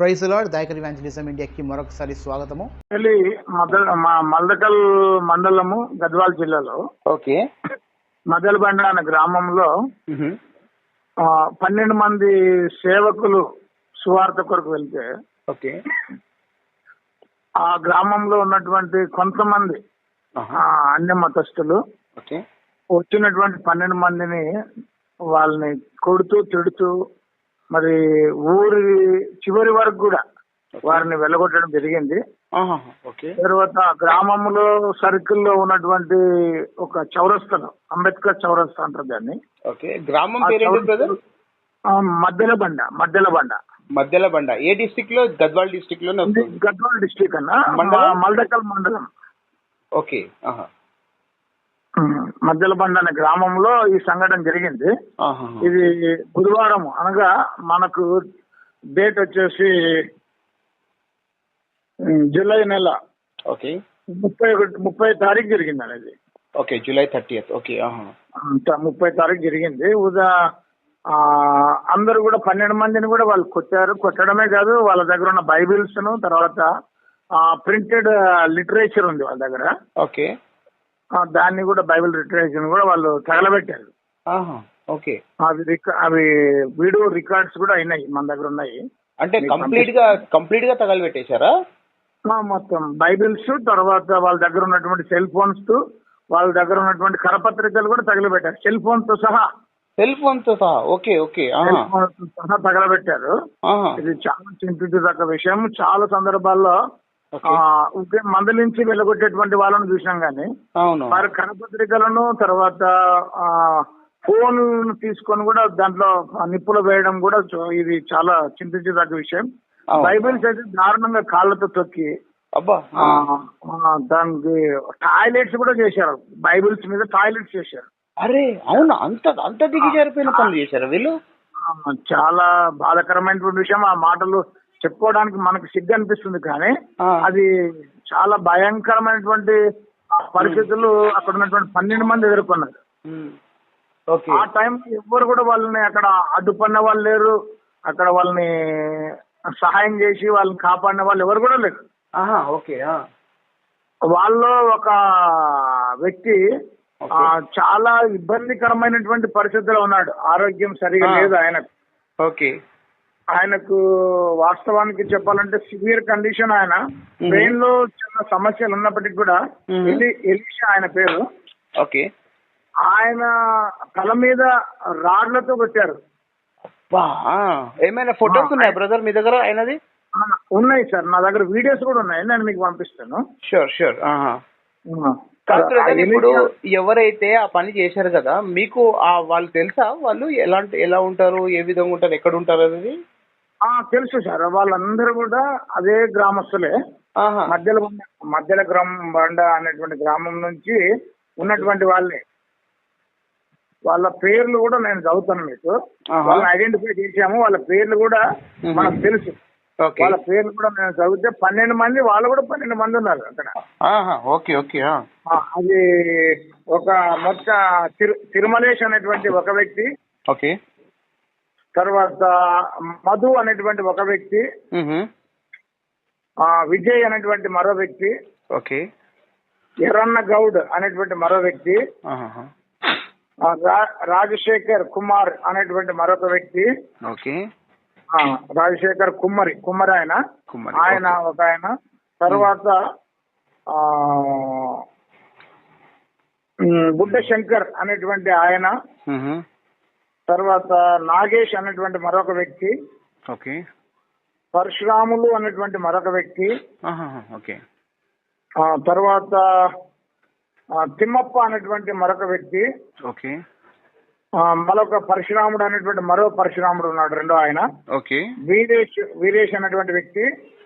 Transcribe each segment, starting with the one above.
Praise lord Dayakar evangelism ఇండియాకి మరొకసారి స్వాగతము. మా మల్దకల్ మండలము గద్వాల జిల్లాలో. ఓకే. మదలబండ అనే గ్రామంలో ఆ, పన్నెండు మంది సేవకులు సువార్త కొరకు వెళ్తే ఓకే. ఆ గ్రామంలో ఉన్నటువంటి కొంతమంది అన్య మతస్థులు వచ్చినటువంటి పన్నెండు మందిని వాళ్ళని కొడుతూ తిడుతూ మరి ఊరి చివరి వరకు కూడా వారిని వెళ్ళగొట్టడం జరిగింది. తర్వాత గ్రామంలో సర్కిల్లో ఉన్నటువంటి ఒక చౌరస్తాను అంబేద్కర్ చౌరస్తా అంటారు దాన్ని. ఓకే. గ్రామం మద్దెల బండ మద్దెల బండ. మధ్యల బండ. ఏ డిస్ట్రిక్ట్లో గద్వాల్ ఇది వస్తుంది. గద్వాల డిస్టిక్ అన్న మల్దకల్ మండలం. ఓకే. ఆహా. ఉమ్, మద్దెల బండ అనే గ్రామంలో ఈ సంఘటన జరిగింది. ఇది బుధవారం అనగా మనకు డేట్ వచ్చేసి జూలై నెల. ఓకే. ముప్పై ఒకటి ముప్పై తారీఖు జరిగింది అనేది. Okay July thirtieth. ఓకే ముప్పై తారీఖు జరిగింది. ఉదా అందరూ కూడా పన్నెండు మందిని కూడా వాళ్ళు కొట్టారు. కొట్టడమే కాదు వాళ్ళ దగ్గర ఉన్న బైబిల్స్ను తర్వాత ప్రింటెడ్ లిటరేచర్ ఉంది వాళ్ళ దగ్గర. ఓకే. దాన్ని కూడా బైబిల్ లిటరేచర్ కూడా వాళ్ళు తగలబెట్టారు. ఓకే. అవి అవి వీడియో రికార్డ్స్ కూడా అయినాయి మన దగ్గర ఉన్నాయి. అంటే కంప్లీట్గా కంప్లీట్గా తగలబెట్టేశారా? మొత్తం బైబిల్స్ తర్వాత వాళ్ళ దగ్గర ఉన్నటువంటి సెల్ ఫోన్స్తో వాళ్ళ దగ్గర ఉన్నటువంటి కరపత్రికలు కూడా తగలబెట్టారు సెల్ ఫోన్తో సహా. సెల్ ఫోన్తో సహా ఓకే ఓకే సహా తగలబెట్టారు. ఇది చాలా చింతించదగ్గ విషయం. చాలా సందర్భాల్లో మందలించి వెళ్ళగొట్టేటువంటి వాళ్ళని చూసినాం గానీ అవును. వారి కరపత్రికలను తర్వాత ఆ ఫోన్ తీసుకొని కూడా దాంట్లో నిప్పులు వేయడం కూడా ఇది చాలా చింతించదగ్గ విషయం. బైబిల్స్ అయితే దారుణంగా కాళ్ళతో తొక్కి దానికి టాయిలెట్స్ కూడా చేశారు. బైబిల్స్ మీద టాయిలెట్స్ చేశారు. అరే అవునా అంత అంత దిగజారిపోయిన పనులు చేశారా వీళ్ళు? చాలా బాధాకరమైనటువంటి విషయం. ఆ మాటలు చెప్పుకోవడానికి మనకు సిగ్గు అనిపిస్తుంది కానీ. అది చాలా భయంకరమైనటువంటి పరిస్థితులు అక్కడ ఉన్నటువంటి పన్నెండు మంది ఎదుర్కొన్నారు. ఆ టైం ఎవ్వరు కూడా వాళ్ళని అక్కడ అడ్డుపడిన వాళ్ళు లేరు. అక్కడ వాళ్ళని సహాయం చేసి వాళ్ళని కాపాడిన వాళ్ళు ఎవరు కూడా లేరు. ఓకే ఆ. వాళ్ళలో ఒక వ్యక్తి చాలా ఇబ్బందికరమైనటువంటి పరిస్థితిలో ఉన్నాడు. ఆరోగ్యం సరిగా. లేదు ఆయనకు. ఓకే. ఆయనకు వాస్తవానికి చెప్పాలంటే సివియర్ కండిషన్ ఆయన. బ్రెయిన్లో చిన్న సమస్యలు ఉన్నప్పటికీ కూడా ఎలీషా ఆయన పేరు. ఓకే. ఆయన తల మీద రాడ్లతో కొట్టారు. ఏమైనా ఫొటోస్. ఉన్నాయా బ్రదర్ మీ దగ్గర అయినది ఆ, ఉన్నాయి సార్. నా దగ్గర వీడియోస్ కూడా ఉన్నాయి. నేను మీకు పంపిస్తాను. షూర్ షూర్ ఇప్పుడు ఎవరైతే ఆ పని చేశారు కదా మీకు ఆ వాళ్ళు తెలుసా? వాళ్ళు ఎలాంటి ఎలా ఉంటారు? ఏ విధంగా ఉంటారు? ఎక్కడ ఉంటారు అనేది? తెలుసు సార్. వాళ్ళందరూ కూడా అదే గ్రామస్తులే. మధ్యలో ఉన్న- మధ్యలో గ్రామం బండ అనేటువంటి గ్రామం నుంచి ఉన్నటువంటి వాళ్ళే. వాళ్ళ పేర్లు కూడా నేను చదువుతాను మీకు. వాళ్ళని ఐడెంటిఫై చేశాము. వాళ్ళ పేర్లు కూడా. మనకు తెలుసు. వాళ్ళ పేర్లు కూడా నేను చదివితే పన్నెండు మంది వాళ్ళు కూడా పన్నెండు మంది ఉన్నారు అక్కడ. ఓకే ఓకే అది ఒక మొత్త తిరు తిరుమలేష్ అనేటువంటి ఒక వ్యక్తి ఓకే. తర్వాత మధు అనేటువంటి ఒక వ్యక్తి విజయ్ అనేటువంటి మరో వ్యక్తి ఓకే. ఎర్రన్న గౌడ్ అనేటువంటి మరో వ్యక్తి రాజశేఖర్ కుమార్ అనేటువంటి మరొక వ్యక్తి ఓకే. రాజశేఖర్ కుమ్మరి కుమ్మరి ఆయన ఆయన. ఒక ఆయన. తర్వాత బుడ్డ శంకర్ అనేటువంటి ఆయన. తర్వాత నాగేష్ అనేటువంటి మరొక వ్యక్తి ఓకే. పరశురాములు అనేటువంటి మరొక వ్యక్తి. ఓకే. ఆ, తర్వాత తిమ్మప్ప అనేటువంటి మరొక వ్యక్తి ఓకే. మరొక పరశురాముడు అనేటువంటి మరో పరశురాముడు ఉన్నాడు రెండో ఆయన. ఓకే. వీరేష్ వీరేష్ అనేటువంటి వ్యక్తి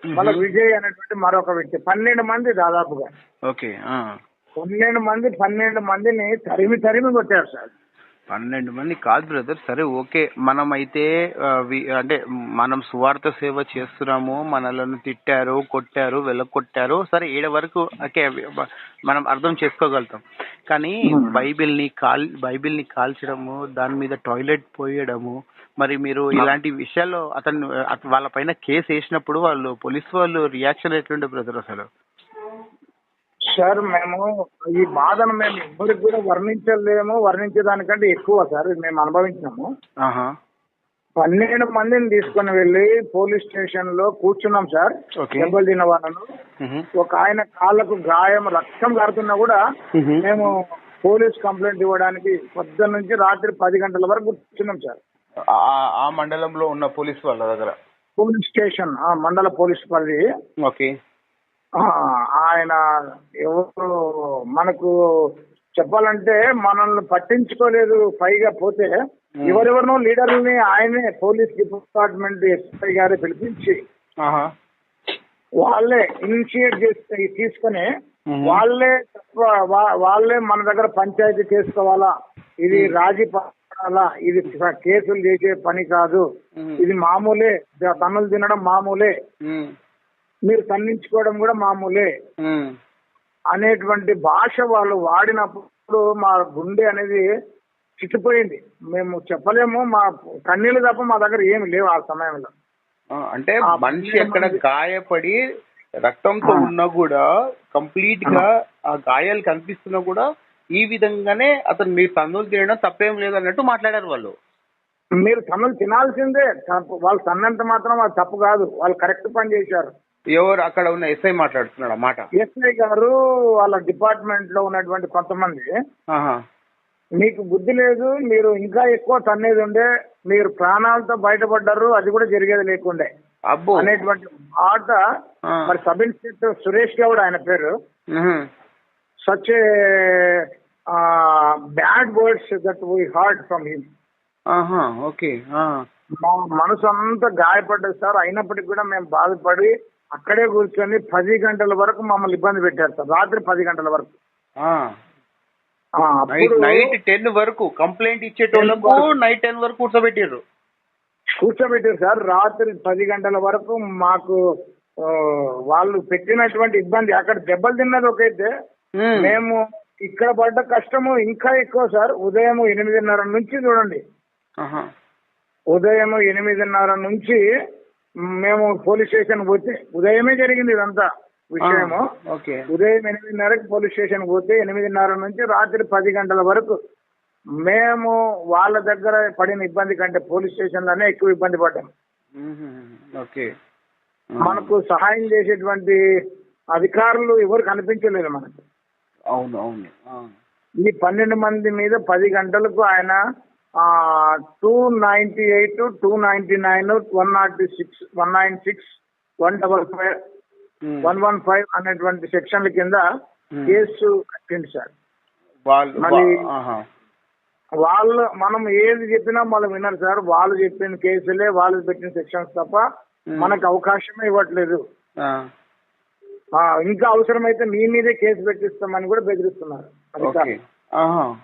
మళ్ళీ విజయ్ అనేటువంటి మరొక వ్యక్తి పన్నెండు మంది దాదాపుగా. ఓకే. పన్నెండు మంది పన్నెండు మందిని తరిమి తరిమి కొట్టారు సార్. పన్నెండు మంది కాదు బ్రదర్ సరే ఓకే. మనం అయితే అంటే మనం సువార్త సేవ చేస్తున్నాము మనలను తిట్టారు కొట్టారు వెళ్ళకొట్టారు సరే ఏడ వరకు ఓకే మనం అర్థం చేసుకోగలుగుతాం. కానీ బైబిల్ని కాల్ బైబిల్ని కాల్చడము దాని మీద టాయిలెట్ పోయడము మరి మీరు ఇలాంటి విషయాల్లో అతను అత- వాళ్ళ పైన కేసు వేసినప్పుడు వాళ్ళు పోలీస్ వాళ్ళు రియాక్షన్ ఎట్లుండే బ్రదర్ అసలు? సార్ మేము ఈ బాధను మేము ఎవరికి కూడా వర్ణించలేము. వర్ణించేదానికంటే ఎక్కువ సార్ మేము అనుభవించినాము. ఆహా. పన్నెండు మందిని తీసుకొని వెళ్ళి పోలీస్ స్టేషన్లో కూర్చున్నాం సార్. దెబ్బలు తిన్న వాళ్ళను. ఒక ఆయన కాళ్ళకు గాయం రక్తం కారుతున్నా కూడా. మేము పోలీస్ కంప్లైంట్ ఇవ్వడానికి పొద్దున్న నుంచి రాత్రి పది గంటల వరకు కూర్చున్నాం సార్. ఆ- మండలంలో ఉన్న పోలీస్ వాళ్ళ దగ్గర? పోలీస్ స్టేషన్ ఆ మండల పోలీస్ పరిధి ఓకే. ఆయన ఎవరు మనకు చెప్పాలంటే మనల్ని పట్టించుకోలేదు పైగా పోతే ఎవరెవరినో లీడర్లని ఆయనే పోలీస్ డిపార్ట్మెంట్ ఎస్ఐ గారే పిలిపించి వాళ్ళే ఇనిషియేట్ చేసి తీసుకొని. వాళ్ళే వాళ్ళే మన దగ్గర పంచాయతీ చేసుకోవాలా? ఇది రాజీ పడాలా? ఇది కేసులు చేసే పని కాదు. ఇది మామూలే. తన్నులు తినడం మామూలే. మ్మ్. మీరు తన్నించుకోవడం కూడా మామూలే. మ్మ్. అనేటువంటి భాష వాళ్ళు వాడినప్పుడు మా గుండె అనేది చిట్టిపోయింది మేము చెప్పలేము మా కన్నీళ్ళు తప్ప మా దగ్గర ఏమి లేవు ఆ సమయంలో. అంటే మనిషి ఎక్కడ గాయపడి రక్తంతో. ఉన్నా కూడా కంప్లీట్గా ఆ గాయాలు కనిపిస్తున్నా కూడా ఈ విధంగానే అతను మీరు తన్నులు తినడం తప్పేం లేదు అన్నట్టు మాట్లాడారు వాళ్ళు. మీరు తన్నులు తినాల్సిందే. వాళ్ళు తన్నంత మాత్రం అది తప్పు కాదు. వాళ్ళు కరెక్ట్ పని చేశారు. ఎవరు అక్కడ ఉన్న ఎస్ఐ మాట్లాడుతున్నాడు మాట ఎస్ఐ గారు వాళ్ళ డిపార్ట్మెంట్లో ఉన్నటువంటి కొంతమంది. మీకు బుద్ధి లేదు మీరు ఇంకా ఎక్కువ తన్నేది ఉండే మీరు ప్రాణాలతో బయటపడ్డారు అది కూడా జరిగేది లేకుండే అబ్బో అనేటువంటి మాట. మరి సబ్ ఇన్స్పెక్టర్ సురేష్ గౌడ్ ఆయన పేరు. Such bad words that we heard from him okay. మా మనసు అంతా గాయపడ్డది సార్ అయినప్పటికీ కూడా మేము బాధపడి అక్కడే కూర్చొని పది గంటల వరకు మమ్మల్ని ఇబ్బంది పెట్టారు సార్. రాత్రి పది గంటల వరకు. నైట్ టెన్ వరకు కంప్లైంట్ ఇచ్చేటోళ్ళకు నైట్ టెన్ వరకు కూర్చోబెట్టారు కూర్చోబెట్టారు సార్. రాత్రి పది గంటల వరకు మాకు వాళ్ళు పెట్టినటువంటి ఇబ్బంది అక్కడ దెబ్బలు తిన్నది ఒకైతే మ్మ్. మేము ఇక్కడ పడ్డ కష్టము ఇంకా ఎక్కువ సార్. ఉదయం ఎనిమిదిన్నర నుంచి చూడండి. ఉదయం ఎనిమిదిన్నర నుంచి మేము పోలీస్ స్టేషన్ పోతే ఉదయమే జరిగింది ఇదంతా విషయము. ఉదయం ఎనిమిదిన్నరకి పోలీస్ స్టేషన్ పోతే ఎనిమిదిన్నర నుంచి రాత్రి పది గంటల వరకు మేము వాళ్ళ దగ్గర పడిన ఇబ్బంది కంటే పోలీస్ స్టేషన్లోనే ఎక్కువ ఇబ్బంది పడ్డాం. మ్మ్. ఓకే. మనకు సహాయం చేసేటువంటి అధికారులు ఎవరు కనిపించలేదు మనకు. అవును అవును. ఈ పన్నెండు మంది మీద పది గంటలకు ఆయన two ninety eight two ninety nine one nought six one nine six one double five. One one five అనేటువంటి సెక్షన్ల కింద Hmm. కేసు కట్టింది సార్ వాళ్ళు మళ్ళీ-. వాళ్ళు మనం ఏది చెప్పినా వాళ్ళు వినరు సార్ వాళ్ళు చెప్పిన కేసులే వాళ్ళు పెట్టిన సెక్షన్స్ తప్ప Hmm. మనకు అవకాశమే ఇవ్వట్లేదు ఇంకా అవసరమైతే మీ మీదే కేసు పెట్టిస్తామని కూడా బెదిరిస్తున్నారు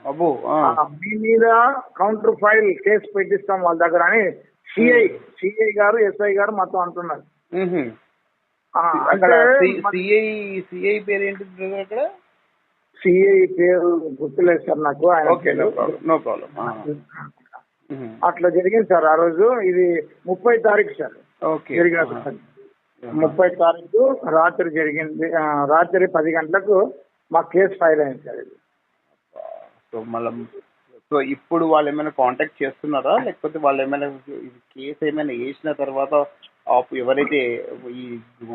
అబ్బో మీ మీద కౌంటర్ ఫైల్ కేసు పెట్టిస్తాం వాళ్ళ దగ్గర అని సిఐ సిఐ గారు ఎస్ఐ గారు మొత్తం అంటున్నారు. సిఐ సిఐ పేరు ఏంటి బ్రదర్ అక్కడ? సిఐ పేరు గుర్తులేదు సార్ నాకు నో. ప్రాబ్లం అట్లా జరిగింది సార్ ఆ రోజు ఇది ముప్పై తారీఖు సార్. ముప్పై తారీఖు రాత్రి జరిగింది రాత్రి పది గంటలకు మా కేసు ఫైల్ అయింది సార్ ఇది. సో మళ్ళీ సో ఇప్పుడు వాళ్ళు ఏమైనా కాంటాక్ట్ చేస్తున్నారా? లేకపోతే వాళ్ళు ఏమైనా కేసు ఏమైనా వేసిన తర్వాత ఎవరైతే ఈ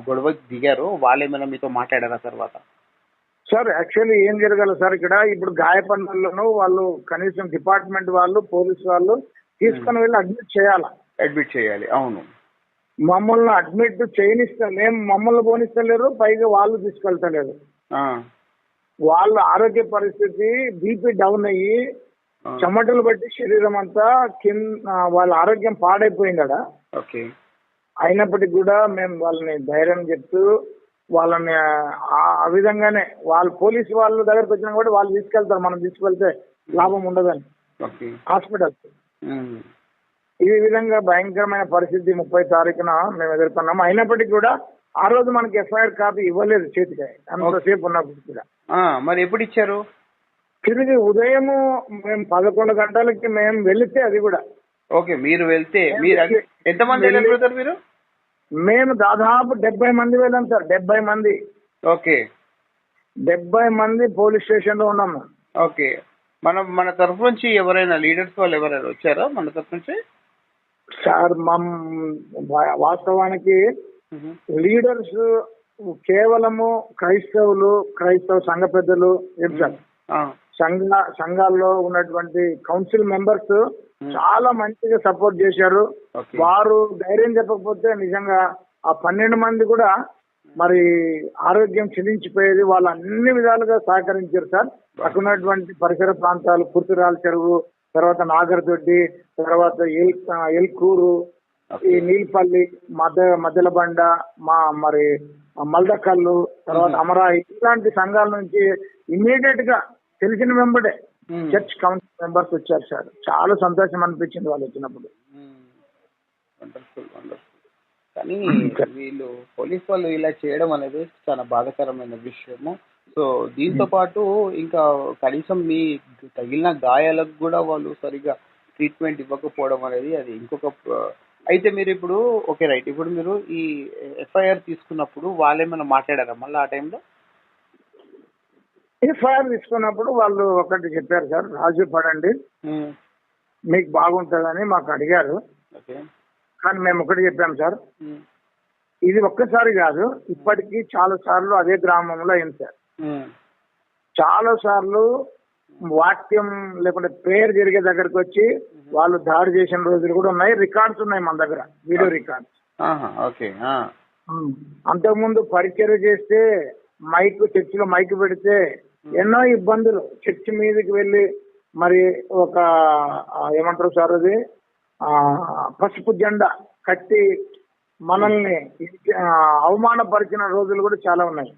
గొడవ దిగారో వాళ్ళు ఏమైనా మీతో మాట్లాడారా తర్వాత? సార్ యాక్చువల్లీ ఏం జరగాలి సార్ ఇక్కడ? ఇప్పుడు గాయపడినోళ్ళను వాళ్ళు కనీసం డిపార్ట్మెంట్ వాళ్ళు పోలీస్ వాళ్ళు తీసుకుని వెళ్ళి అడ్మిట్ చేయాలి? అడ్మిట్ చేయాలి అవును. మమ్మల్ని అడ్మిట్ చేయనిస్తా మేము మమ్మల్ని పోనిస్తలేరు పైగా వాళ్ళు తీసుకెళ్తలేరు. వాళ్ళ ఆరోగ్య పరిస్థితి బీపీ డౌన్ అయ్యి చెమటలు బట్టి శరీరం అంతా కింద వాళ్ళ ఆరోగ్యం పాడైపోయిందడ ఓకే. అయినప్పటికీ కూడా మేము వాళ్ళని ధైర్యం చెప్తూ వాళ్ళని ఆ విధంగానే వాళ్ళ పోలీసు వాళ్ళ దగ్గరకు వచ్చినా కూడా వాళ్ళు తీసుకెళ్తారు. మనం తీసుకెళ్తే లాభం ఉండదని. హాస్పిటల్ ఈ విధంగా భయంకరమైన పరిస్థితి ముప్పై తారీఖున మేము ఎదుర్కొన్నాము అయినప్పటికీ కూడా ఆ రోజు మనకి ఎఫ్ఐఆర్ కాపీ ఇవ్వలేదు చేతికి. అంతసేపు ఉన్నప్పుడు కూడా. మరి ఎప్పుడు ఇచ్చారు? తిరిగి ఉదయము మేము పదకొండు గంటలకి మేము వెళితే అది కూడా. ఓకే మీరు వెళ్తే మీరు ఎంతమంది వెళ్ళారు మీరు? మేము దాదాపు డెబ్బై మంది వెళ్ళాం సార్ డెబ్బై మంది. ఓకే. డెబ్బై మంది పోలీస్ స్టేషన్లో ఉన్నాము. ఓకే. మన మన తరఫు నుంచి ఎవరైనా లీడర్స్ వాళ్ళు ఎవరైనా వచ్చారా మన తరఫు నుంచి? సార్ మమ్ వాస్తవానికి లీడర్స్ కేవలము క్రైస్తవులు క్రైస్తవ సంఘ పెద్దలు ఏం సార్ సంఘ సంఘాల్లో ఉన్నటువంటి కౌన్సిల్ మెంబర్స్ చాలా మంచిగా సపోర్ట్ చేశారు. వారు ధైర్యం చెప్పకపోతే నిజంగా ఆ పన్నెండు మంది కూడా మరి ఆరోగ్యం క్షీణించిపోయేది. వాళ్ళు అన్ని విధాలుగా సహకరించారు సార్. అక్కడ ఉన్నటువంటి పరిసర ప్రాంతాలు కుర్తిరాల చెరువు తర్వాత నాగరదొడ్డి తర్వాత ఎల్ ఎల్కూరు ఈ నీల్పల్లి మధ్య మధ్యల బండ మా మరి మల్దకల్లు తర్వాత అమరాయి ఇలాంటి సంఘాల నుంచి ఇమీడియట్గా తెలిసిన వెంబడే. చర్చ్ కౌన్సిల్ మెంబర్స్ వచ్చారు సార్. చాలా సంతోషం అనిపించింది వాళ్ళు వచ్చినప్పుడు. Wonderful wonderful. కానీ వీళ్ళు పోలీస్ వాళ్ళు ఇలా చేయడం అనేది చాలా బాధాకరమైన విషయము. సో దీంతో పాటు ఇంకా కనీసం మీ తగిలిన గాయాలకు కూడా వాళ్ళు సరిగా ట్రీట్మెంట్ ఇవ్వకపోవడం అనేది అది ఇంకొక అయితే మీరు ఇప్పుడు ఓకే రైట్. ఇప్పుడు మీరు ఈ ఎఫ్ఐఆర్ తీసుకున్నప్పుడు వాళ్ళేమైనా మాట్లాడారా మళ్ళీ ఆ టైంలో? ఎఫ్ఐఆర్ తీసుకున్నప్పుడు వాళ్ళు ఒకటి చెప్పారు సార్ రాజు పడండి. మీకు బాగుంటుందని మాకు అడిగారు. కానీ మేము ఒకటి చెప్పాం సార్. ఇది ఒక్కసారి కాదు ఇప్పటికీ చాలా సార్లు అదే గ్రామంలో అయింది సార్. చాలా సార్లు వాక్యం లేకుంటే ప్రేయర్ జరిగే దగ్గరకు వచ్చి వాళ్ళు దాడి చేసిన రోజులు కూడా ఉన్నాయి. రికార్డ్స్ ఉన్నాయి మన దగ్గర. Video records. ఓకే అంతకుముందు పరిచర్య చేస్తే మైక్ చర్చిలో మైక్ పెడితే ఎన్నో ఇబ్బందులు. చర్చి మీదకి వెళ్ళి మరి ఒక ఏమంటారు సార్ అది? ఆ, పసుపు జెండా కట్టి మనల్ని అవమానపరిచిన రోజులు కూడా చాలా ఉన్నాయి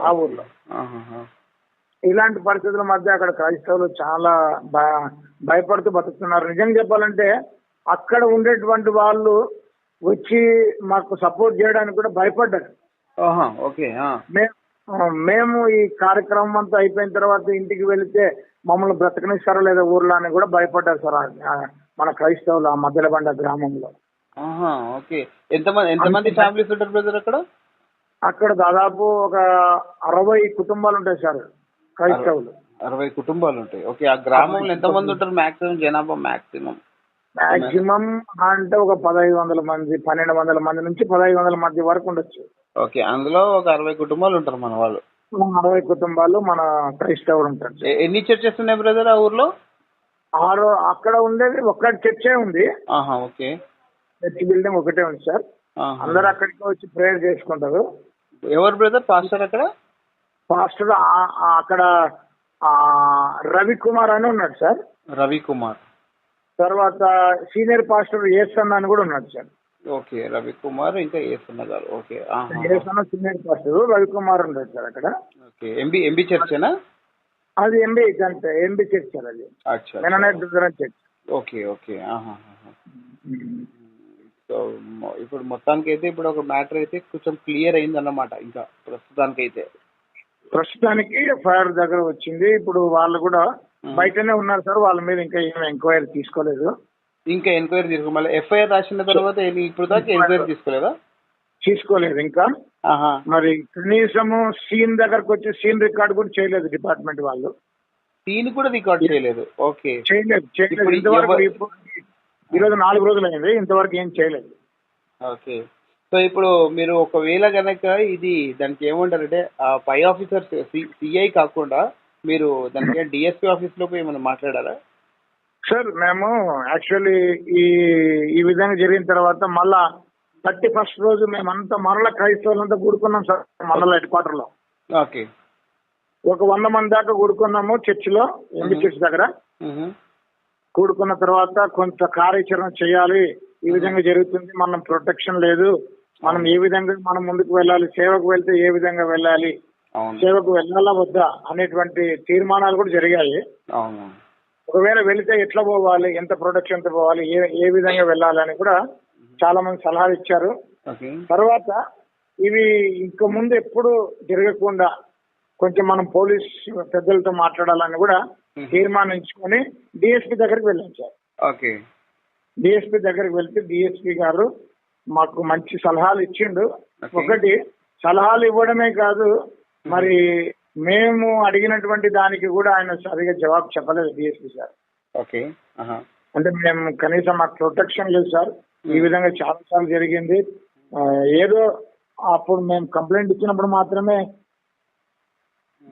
ఆ ఊర్లో. ఇలాంటి పరిస్థితుల మధ్య అక్కడ క్రైస్తవులు చాలా భయపడుతూ బతుకుతున్నారు. నిజంగా చెప్పాలంటే అక్కడ ఉండేటువంటి వాళ్ళు వచ్చి మాకు సపోర్ట్ చేయడానికి కూడా భయపడ్డారు. ఓకే మేము ఈ కార్యక్రమం అంతా అయిపోయిన తర్వాత ఇంటికి వెళితే మమ్మల్ని బ్రతకనిస్తారో లేదా ఊర్లో అని కూడా భయపడ్డారు సార్ మన క్రైస్తవులు ఆ మధ్యలబండ గ్రామంలో. ఓకే. ఎంతమంది ఎంతమంది ఫ్యామిలీస్ ఉంటారు బ్రదర్ అక్కడ? అక్కడ దాదాపు ఒక అరవై కుటుంబాలు ఉంటాయి సార్. క్రైస్తవులు అరవై కుటుంబాలు ఉంటాయి. ఓకే ఆ గ్రామంలో ఎంతమంది ఉంటారు మాక్సిమం? జనాభా మాక్సిమం. మాక్సిమం అంటే ఒక పదహైదు వందల మంది పన్నెండు వందల మంది నుంచి పదహైదు వందల మంది వరకు ఉండొచ్చు. ఓకే అందులో ఒక అరవై కుటుంబాలు ఉంటారు మన వాళ్ళు. అరవై కుటుంబాలు మన క్రైస్తవులు ఉంటారు. ఎన్ని చర్చెస్ ఉన్నాయి బ్రదర్ ఆ ఊర్లో? ఆరు అక్కడ ఉండేది ఒక్కటి చర్చే ఉంది. ఆహా ఓకే. చర్చ్ బిల్డింగ్ ఒకటే ఉంది సార్. అందరు అక్కడికి వచ్చి ప్రేయర్ చేసుకుంటారు. ఎవరు బ్రదర్? పాస్టర్ అక్కడ? పాస్టర్ అక్కడ రవి కుమార్ అని ఉన్నాడు సార్. రవి కుమార్ తర్వాత సీనియర్ పాస్టర్ ఏసన్ అని కూడా ఉన్నాడు సార్. ఓకే రవి కుమార్ ఇంకా ఏసున్న గారు. Okay. Yesanna senior pastor Ravi Kumar ఉన్నాడు సార్ అక్కడ. ఓకే ఎంబీ ఎంబీ చర్చేనా? అది ఎంబీ అంటే ఎంబీ చర్చ్ సార్ అది. చర్చ్. ఓకే ఓకే సో ఇప్పుడు మొత్తానికి అయితే ఇప్పుడు ఒక మ్యాటర్ అయితే కొంచెం క్లియర్ అయింది అన్నమాట ఇంకా ప్రస్తుతానికి అయితే ప్రస్తుతానికి ఫైర్ దగ్గర వచ్చింది. ఇప్పుడు వాళ్ళు కూడా బయటనే ఉన్నారు సార్. వాళ్ళ మీద ఇంకా ఏం ఎంక్వైరీ తీసుకోలేదు. ఇంకా ఎంక్వైరీ తీసుకో మళ్ళీ ఎఫ్ఐఆర్ రాసిన తర్వాత ఇప్పుడు దాకా ఎంక్వైరీ తీసుకోలేదా? తీసుకోలేదు ఇంకా. మరి కనీసము సీన్ దగ్గరకు వచ్చి సీన్ రికార్డ్ కూడా చేయలేదు డిపార్ట్మెంట్ వాళ్ళు. సీన్ కూడా రికార్డ్ చేయలేదు. ఓకే. చేయలేదు చేయలేదు. ఇంతవరకు ఎవరు- ఇప్పుడు ఈ రోజు నాలుగు రోజులు అయింది ఇంతవరకు ఏం చేయలేదు. ఓకే. సో ఇప్పుడు మీరు ఒకవేళ గనక ఇది దానికి ఏమంటారంటే ఆ పై ఆఫీసర్ సిఐ కాకుండా మీరు దానికి డిఎస్పీ ఆఫీస్లో పోయి ఏమైనా మాట్లాడారా? సార్ మేము యాక్చువల్లీ ఈ ఈ విధంగా జరిగిన తర్వాత మళ్ళా థర్టీ ఫస్ట్ రోజు మేమంతా మరలా క్రైస్తవులంతా కూడుకున్నాం సార్ మండల హెడ్ క్వార్టర్లో ఓకే. ఒక వంద మంది దాకా కూడుకున్నాము చర్చిలో ఎంబీ చర్చ్ దగ్గర. కూడుకున్న తర్వాత కొంత కార్యాచరణ చేయాలి ఈ విధంగా జరుగుతుంది మనం ప్రొటెక్షన్ లేదు. మనం ఏ విధంగా మనం ముందుకు వెళ్ళాలి సేవకు వెళ్తే ఏ విధంగా వెళ్ళాలి సేవకు వెళ్ళాలా వద్దా అనేటువంటి తీర్మానాలు కూడా జరిగాయి. ఒకవేళ వెళితే ఎట్లా పోవాలి ఎంత ప్రొటెక్షన్తో పోవాలి ఏ ఏ విధంగా వెళ్ళాలని కూడా చాలా మంది సలహాలు ఇచ్చారు. తర్వాత ఇవి ఇంక ముందు ఎప్పుడు జరగకుండా కొంచెం మనం పోలీస్ పెద్దలతో మాట్లాడాలని కూడా తీర్మానించుకొని డిఎస్పీ దగ్గరికి వెళ్ళాం సార్ ఓకే డిఎస్పీ దగ్గరికి వెళ్తే డిఎస్పీ గారు మాకు మంచి సలహాలు ఇచ్చిండు. ఒకటి సలహాలు ఇవ్వడమే కాదు మరి మేము అడిగినటువంటి దానికి కూడా ఆయన సరిగా జవాబు చెప్పలేదు డిఎస్పీ సార్. ఓకే. అంటే మేము కనీసం మాకు ప్రొటెక్షన్ లేదు సార్. ఈ విధంగా చాలా సార్లు జరిగింది ఏదో అప్పుడు మేము కంప్లైంట్ ఇచ్చినప్పుడు మాత్రమే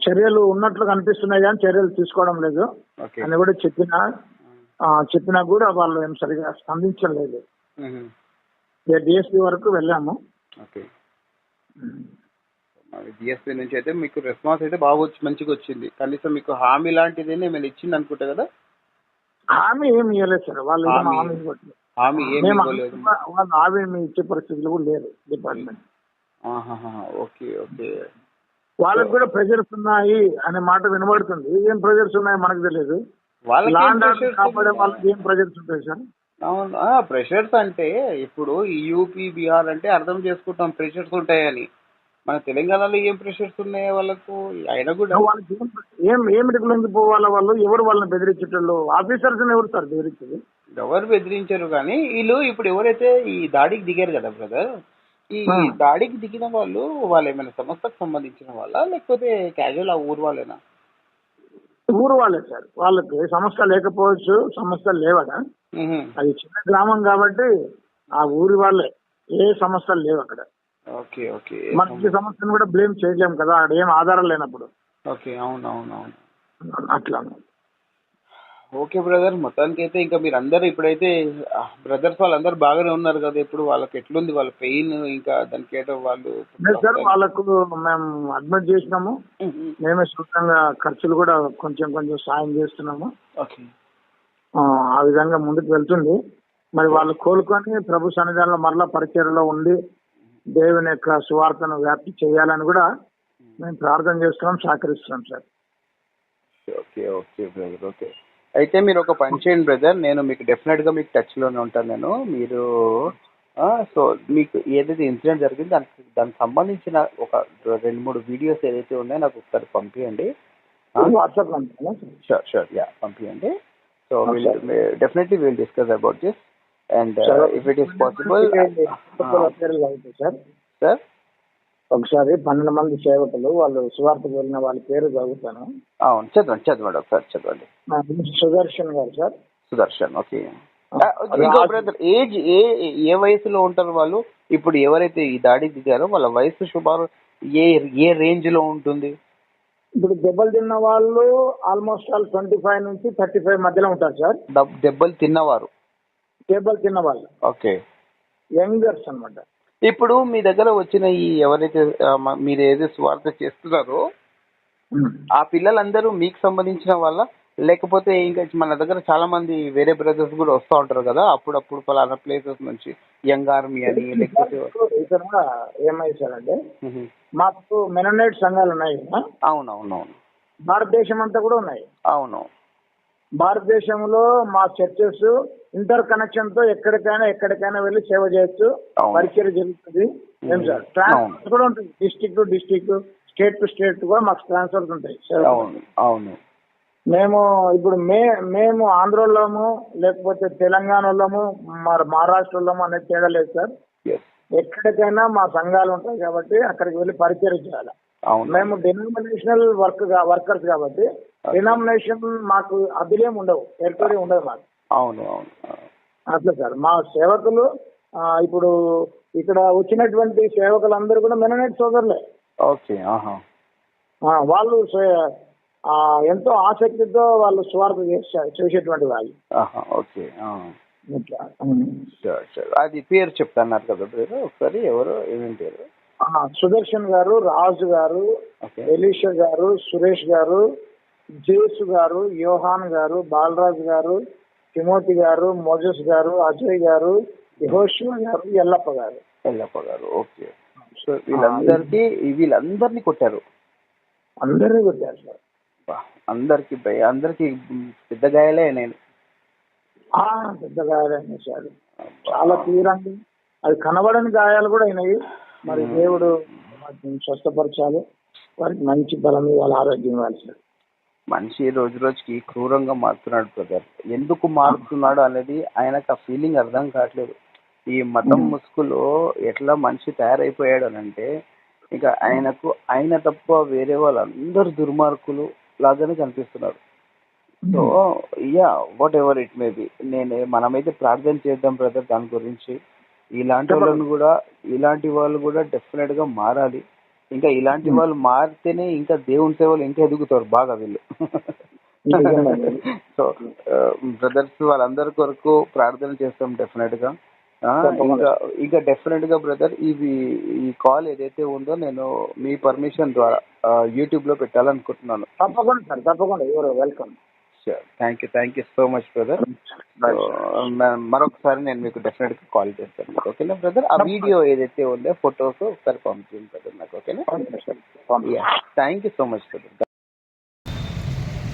చర్యలు ఉన్నట్లు కనిపిస్తున్నాయి కానీ చర్యలు తీసుకోవడం లేదు. అని కూడా చెప్పిన చెప్పినా కూడా వాళ్ళు ఏం సరిగా స్పందించలేదు. డిఎస్పీ వరకు వెళ్ళాము. ఓకే. డిఎస్పీ నుంచి అయితే మీకు రెస్పాన్స్ అయితే బాగా వచ్చి మంచిగా వచ్చింది. కనీసం మీకు హామీ లాంటిది ఏమైనా ఇచ్చింది అనుకుంటా కదా? హామీ ఏమి ఇవ్వలేదు సార్. వాళ్ళు హామీ- ఏమి ఇవ్వలేదు. వాళ్ళు హామీ ఇచ్చే పరిస్థితులు కూడా లేదు డిపార్ట్మెంట్. Okay okay. వాళ్ళకి కూడా ప్రెజర్స్ ఉన్నాయి అనే మాట వినబడుతుంది. ఏం ప్రెజర్స్ ఉన్నాయో మనకు తెలియదు లాండ్ కాపాడే? వాళ్ళకి ఏం ప్రెజర్స్ ఉంటాయి సార్? అవును. ప్రెషర్స్ అంటే ఇప్పుడు ఈ యూపీ బీహార్ అంటే అర్థం చేసుకుంటాం. ప్రెషర్స్ ఉంటాయని. మన తెలంగాణలో ఏం ప్రెషర్స్ ఉన్నాయో వాళ్ళకు? అయినా కూడా వాళ్ళకి ఏం ఏం ఏమిటి లొంగిపోవాలా వాళ్ళు ఎవరు వాళ్ళని బెదిరించేటోళ్ళు? ఆఫీసర్స్ ఎవరు సార్ బెదిరించేది? ఎవరు బెదిరించారు కానీ వీళ్ళు ఇప్పుడు ఎవరైతే ఈ దాడికి దిగారు కదా బ్రదర్ ఈ. దాడికి దిగిన వాళ్ళు వాళ్ళు ఏమైనా సంస్థకు సంబంధించిన వాళ్ళ? లేకపోతే క్యాజువల్ ఆ ఊరు వాళ్ళేనా? ఊరు వాళ్ళే సార్. వాళ్ళకి సమస్య లేకపోవచ్చు సమస్య లేవట. మ్మ్. అది చిన్న గ్రామం కాబట్టి ఆ ఊరి వాళ్ళే. ఏ సమస్యలు లేవు అక్కడ. Okay okay. మనకి సమస్యను కూడా బ్లేమ్ చేయలేము కదా. అక్కడ ఏం ఆధారం లేనప్పుడు. ఓకే అవును అవును అవును. అట్లా ఓకే బ్రదర్ మొత్తానికి అయితే ఇంకా మీరు అందరు ఇప్పుడైతే బ్రదర్స్ వాళ్ళందరూ బాగానే ఉన్నారు కదా ఇప్పుడు వాళ్ళకి ఎట్లుంది వాళ్ళ పెయిన్ ఇంకా దానికి ఏదో వాళ్ళు సార్ వాళ్ళకు మేము అడ్మిట్ చేసినాము. మ్మ్. సొంతంగా ఖర్చులు కూడా కొంచెం కొంచెం సాయం చేస్తున్నాము. ఓకే. ఆ, ఆ విధంగా ముందుకు వెళ్తుంది. మరి వాళ్ళు కోలుకొని ప్రభు సన్నిధానంలో మరలా పరిచయలో ఉండి దేవుని యొక్క సువార్తను వ్యాప్తి చేయాలని కూడా మేము ప్రార్థన చేస్తున్నాం సహకరిస్తున్నాం sir. Okay okay brother okay. అయితే మీరు ఒక పని చేయండి బ్రదర్ నేను మీకు డెఫినెట్గా మీకు టచ్లోనే ఉంటాను నేను. మీరు సో మీకు ఏదైతే ఇన్సిడెంట్ జరిగిందో దానికి దానికి సంబంధించిన ఒక రెండు మూడు వీడియోస్ ఏదైతే ఉన్నాయో నాకు ఒకసారి పంపించండి వాట్సాప్? షూర్ షూర్ యా పంపించండి so. Definitely will discuss about this and. If it is possible sir ఒకసారి పన్నెండు మంది సేవకులు వాళ్ళు సువార్తకు వెళ్ళిన వాళ్ళ పేరు చదువుతాను. అవును చదవండి చదవండి ఒకసారి చదవండి. సుదర్శన్ గారు సార్. సుదర్శన్ ఓకే. ఇంకో. బ్రదర్ ఏజ్ ఏ ఏ వయసులో ఉంటారు వాళ్ళు? ఇప్పుడు ఎవరైతే ఈ దాడి దిగారో వాళ్ళ వయసు సుమారు ఏ ఏ రేంజ్లో ఉంటుంది? ఇప్పుడు దెబ్బలు తిన్న వాళ్ళు ఆల్మోస్ట్ ఆల్ ట్వంటీ ఫైవ్ నుంచి థర్టీ ఫైవ్ మధ్యలో ఉంటారు సార్. దబ్- దెబ్బలు తిన్నవారు. దెబ్బలు తిన్న వాళ్ళు ఓకే. యంగర్స్ అన్నమాట. ఇప్పుడు మీ దగ్గర వచ్చిన ఈ ఎవరైతే మీరు ఏదైతే స్వార్థ చేస్తున్నారో ఆ పిల్లలందరూ మీకు సంబంధించిన వాళ్ళ లేకపోతే ఇంకా మన దగ్గర చాలా మంది వేరే బ్రదర్స్ కూడా వస్తూ ఉంటారు కదా అప్పుడప్పుడు పలానా ప్లేసెస్ నుంచి యంగ్ ఆర్మీ అని లేకపోతే ఇక్కడ ఏమై సార్ అంటే. మాకు మెననైట్ సంఘాలు ఉన్నాయి అవునవునవును. భారతదేశం అంతా కూడా ఉన్నాయి. అవును. భారతదేశంలో మా చర్చెస్ ఇంటర్ కనెక్షన్తో ఎక్కడికైనా ఎక్కడికైనా వెళ్ళి సేవ చేయొచ్చు. పరిచయం జరుగుతుంది. ట్రాన్స్ఫర్ కూడా ఉంటుంది district to district state to state కూడా మాకు ట్రాన్స్ఫర్స్ ఉంటాయి. అవును. మేము ఇప్పుడు మే మేము ఆంధ్రోళ్ళము లేకపోతే తెలంగాణలోము మరి మహారాష్ట్రలోము అనేది తేడా లేదు సార్. ఎక్కడికైనా మా సంఘాలు ఉంటాయి కాబట్టి అక్కడికి వెళ్ళి పరిచయం చేయాలి. మేము డినామినేషనల్ వర్క్ వర్కర్స్ కాబట్టి డినామినేషన్ మాకు అభిలేం ఉండవు. టెరిటరీ ఉండదు మాకు. అవును అవును. అట్లా సార్. మా సేవకులు ఇప్పుడు ఇక్కడ వచ్చినటువంటి సేవకులందరూ కూడా మెననైట్ సోదరులే ఓకే వాళ్ళు ఎంతో ఆసక్తితో వాళ్ళు స్వార్థ చేసే- చేసేటువంటి వాళ్ళు. ఓకే అది పేరు చెప్తాన్నారు కదా బ్రదర్? ఒకసారి ఎవరు ఏమేం పేరు? సుదర్శన్ గారు రాజు గారు ఎలీషా గారు సురేష్ గారు జేసు గారు యోహాన్ గారు బాలరాజు గారు తిమోతి గారు మోజస్ గారు అజయ్ గారు యహోషివ గారు ఎల్లప్ప గారు. ఎల్లప్ప గారు ఓకే. సో వీళ్ళందరికీ వీళ్ళందరినీ కొట్టారు. అందరినీ కొట్టారు సార్. అందరికి భయ- అందరికి పెద్ద గాయాలే నేను పెద్ద గాయాలైన సార్. చాలా తీవ్రంగా అది కనబడని గాయాలు కూడా అయినాయి. మరి దేవుడు స్వస్థపరచాలి. వారికి మంచి బలం ఇవ్వాలి ఆరోగ్యం ఇవ్వాలి సార్. మనిషి రోజు రోజుకి క్రూరంగా మారుతున్నాడు బ్రదర్. ఎందుకు మారుతున్నాడు అనేది ఆయనకు ఆ ఫీలింగ్ అర్థం కావట్లేదు. ఈ మతం ముసుగులో ఎట్లా మనిషి తయారైపోయాడు అంటే ఇక ఆయనకు ఆయన తప్ప వేరే వాళ్ళందరూ దుర్మార్గులు లాగానే కనిపిస్తున్నారు. So yeah whatever it may be నేను మనమైతే ప్రార్థన చేద్దాం బ్రదర్ దాని గురించి. ఇలాంటి వాళ్ళని కూడా ఇలాంటి వాళ్ళు కూడా డెఫినెట్గా మారాలి. ఇంకా ఇలాంటి వాళ్ళు మారితేనే ఇంకా దేవుని సేవలు ఇంకా ఎదుగుతారు బాగా వీళ్ళు. సో బ్రదర్స్ వాళ్ళందరి కొరకు ప్రార్థన చేస్తాం డెఫినెట్గా. ఇంకా ఇంకా డెఫినెట్గా బ్రదర్ ఇది ఈ కాల్ ఏదైతే ఉందో నేను మీ పర్మిషన్ ద్వారా యూట్యూబ్లో పెట్టాలనుకుంటున్నాను. తప్పకుండా సార్ తప్పకుండా. ఎవరు welcome thank you thank you so much brother మరొకసారి నేను మీకు డెఫినెట్గా కాల్ చేస్తాను మీకు ఓకేనా బ్రదర్ ఆ వీడియో ఏదైతే ఉందో ఫొటోస్ ఒకసారి పంపించండి బ్రదర్ నాకు ఓకేనా thank you so much brother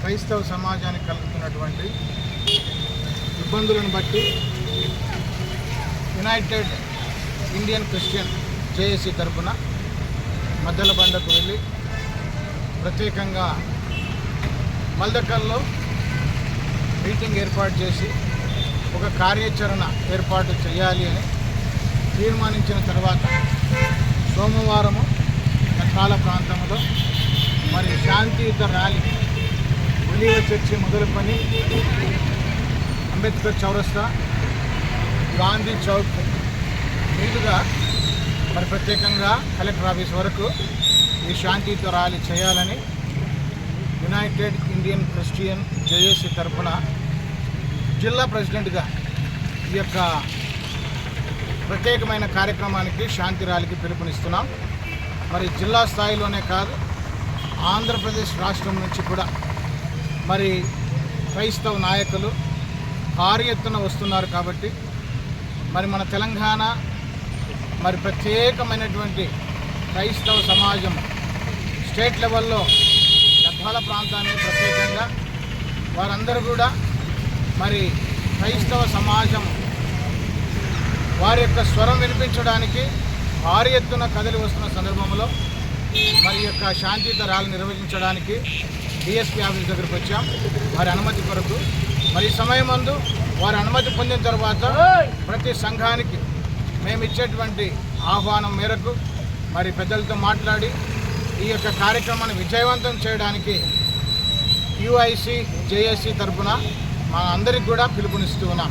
క్రైస్తవ సమాజానికి కలుగుతున్నటువంటి ఇబ్బందులను బట్టి యునైటెడ్ ఇండియన్ క్రిస్టియన్ జేఏసీ తరఫున మద్దెల బండకు వెళ్ళి ప్రత్యేకంగా మల్దకల్లో మీటింగ్ ఏర్పాటు చేసి ఒక కార్యాచరణ ఏర్పాటు చేయాలి అని తీర్మానించిన తర్వాత సోమవారము కట్టాల ప్రాంతంలో మరి శాంతియుత ర్యాలీ ఒలీవ చర్చి మొదలుకొని అంబేద్కర్ చౌరస్తా గాంధీ చౌక్ మీదుగా మరి ప్రత్యేకంగా కలెక్టర్ ఆఫీస్ వరకు ఈ శాంతియుత ర్యాలీ చేయాలని యునైటెడ్ ఇండియన్ క్రిస్టియన్ జేఏసీ తరఫున జిల్లా ప్రెసిడెంట్గా ఈ యొక్క ప్రత్యేకమైన కార్యక్రమానికి శాంతి ర్యాలీకి పిలుపునిస్తున్నాం. మరి జిల్లా స్థాయిలోనే కాదు ఆంధ్రప్రదేశ్ రాష్ట్రం నుంచి కూడా మరి క్రైస్తవ నాయకులు భారీ ఎత్తున వస్తున్నారు కాబట్టి మరి మన తెలంగాణ మరి ప్రత్యేకమైనటువంటి క్రైస్తవ సమాజం స్టేట్ లెవెల్లో గద్వాల ప్రాంతాన్ని ప్రత్యేకంగా వారందరూ కూడా మరి క్రైస్తవ సమాజం వారి యొక్క స్వరం వినిపించడానికి భారీ ఎత్తున కదిలి వస్తున్న సందర్భంలో మరి యొక్క శాంతియుత ర్యాలీ నిర్వహించడానికి డిఎస్పీ ఆఫీస్ దగ్గరకు వచ్చాం. వారి అనుమతి కొరకు మరి సమయం అందు వారి అనుమతి పొందిన తర్వాత ప్రతి సంఘానికి మేము ఇచ్చేటువంటి ఆహ్వానం మేరకు మరి పెద్దలతో మాట్లాడి ఈ యొక్క కార్యక్రమాన్ని విజయవంతం చేయడానికి యుఐసి జేఏసీ తరఫున మా అందరికి కూడా పిలుపునిస్తూ ఉన్నాం.